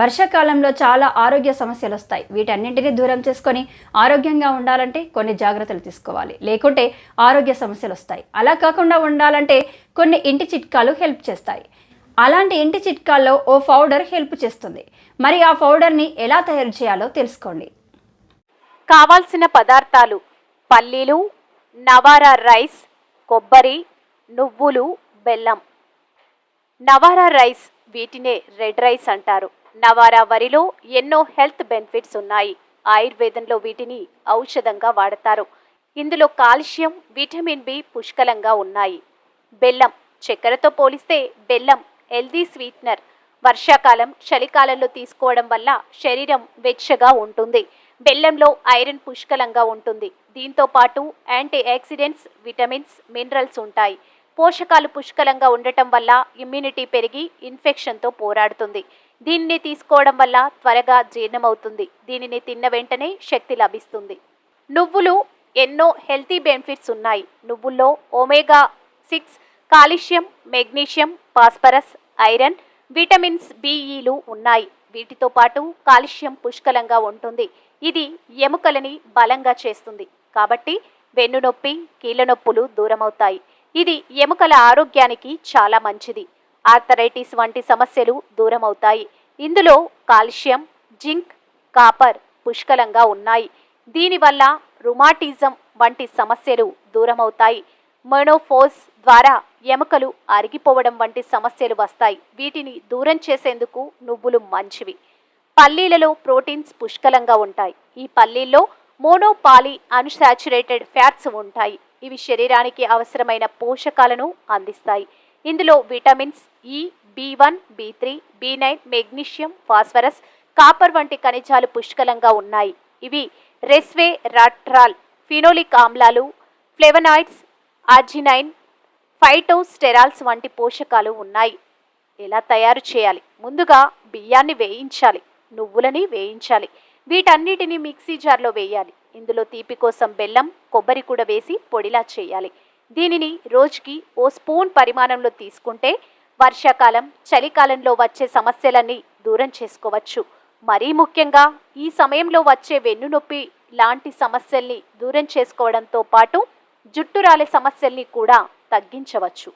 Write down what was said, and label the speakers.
Speaker 1: వర్షాకాలంలో చాలా ఆరోగ్య సమస్యలు వస్తాయి. వీటన్నింటినీ దూరం చేసుకొని ఆరోగ్యంగా ఉండాలంటే కొన్ని జాగ్రత్తలు తీసుకోవాలి. లేకుంటే ఆరోగ్య సమస్యలు వస్తాయి. అలా కాకుండా ఉండాలంటే కొన్ని ఇంటి చిట్కాలు హెల్ప్ చేస్తాయి. అలాంటి ఇంటి చిట్కాల్లో ఓ పౌడర్ హెల్ప్ చేస్తుంది. మరి ఆ పౌడర్ని ఎలా తయారు చేయాలో తెలుసుకోండి.
Speaker 2: కావాల్సిన పదార్థాలు పల్లీలు నవారా రైస్ కొబ్బరి నువ్వులు బెల్లం. నవారా రైస్ వీటినే రెడ్ రైస్ అంటారు. నవారా వరిలో ఎన్నో హెల్త్ బెనిఫిట్స్ ఉన్నాయి. ఆయుర్వేదంలో వీటిని ఔషధంగా వాడతారు. ఇందులో కాల్షియం విటమిన్ బి పుష్కలంగా ఉన్నాయి. బెల్లం చక్కెరతో పోలిస్తే బెల్లం హెల్దీ స్వీట్నర్. వర్షాకాలం చలికాలంలో తీసుకోవడం వల్ల శరీరం వెచ్చగా ఉంటుంది. బెల్లంలో ఐరన్ పుష్కలంగా ఉంటుంది. దీంతో పాటు యాంటీ ఆక్సిడెంట్స్ విటమిన్స్ మినరల్స్ ఉంటాయి. పోషకాలు పుష్కలంగా ఉండటం వల్ల ఇమ్యూనిటీ పెరిగి ఇన్ఫెక్షన్తో పోరాడుతుంది. దీనిని తీసుకోవడం వల్ల త్వరగా జీర్ణమవుతుంది. దీనిని తిన్న వెంటనే శక్తి లభిస్తుంది. నువ్వులు ఎన్నో హెల్తీ బెనిఫిట్స్ ఉన్నాయి. నువ్వుల్లో omega six calcium magnesium phosphorus iron vitamins బిఈలు ఉన్నాయి. వీటితో పాటు కాల్షియం పుష్కలంగా ఉంటుంది. ఇది ఎముకలని బలంగా చేస్తుంది. కాబట్టి వెన్నునొప్పి కీళ్ళ నొప్పులు దూరమవుతాయి. ఇది ఎముకల ఆరోగ్యానికి చాలా మంచిది. ఆర్థరైటిస్ వంటి సమస్యలు దూరమవుతాయి. ఇందులో కాల్షియం జింక్ కాపర్ పుష్కలంగా ఉన్నాయి. దీనివల్ల రుమాటిజం వంటి సమస్యలు దూరమవుతాయి. మెనోఫోస్ ద్వారా ఎముకలు అరిగిపోవడం వంటి సమస్యలు వస్తాయి. వీటిని దూరం చేసేందుకు నువ్వులు మంచివి. పల్లీలలో ప్రోటీన్స్ పుష్కలంగా ఉంటాయి. ఈ పల్లీల్లో మోనోపాలి అన్సాచురేటెడ్ ఫ్యాట్స్ ఉంటాయి. ఇవి శరీరానికి అవసరమైన పోషకాలను అందిస్తాయి. ఇందులో vitamins E B one B three B nine magnesium phosphorus copper వంటి ఖనిజాలు పుష్కలంగా ఉన్నాయి. ఇవి రెస్వే రాట్రాల్ ఫినోలిక్ ఆమ్లాలు ఫ్లెవనాయిడ్స్ ఆర్జినైన్ ఫైటోస్టెరాల్స్ వంటి పోషకాలు ఉన్నాయి. ఎలా తయారు చేయాలి? ముందుగా బియ్యాన్ని వేయించాలి. నువ్వులని వేయించాలి. వీటన్నిటిని మిక్సీ జార్లో వేయాలి. ఇందులో తీపి కోసం బెల్లం కొబ్బరి కూడా వేసి పొడిలా చేయాలి. దీనిని రోజుకి ఓ స్పూన్ పరిమాణంలో తీసుకుంటే వర్షాకాలం చలికాలంలో వచ్చే సమస్యలన్నీ దూరం చేసుకోవచ్చు. మరీ ముఖ్యంగా ఈ సమయంలో వచ్చే వెన్నునొప్పి లాంటి సమస్యల్ని దూరం చేసుకోవడంతో పాటు జుట్టు రాలే సమస్యల్ని కూడా తగ్గించవచ్చు.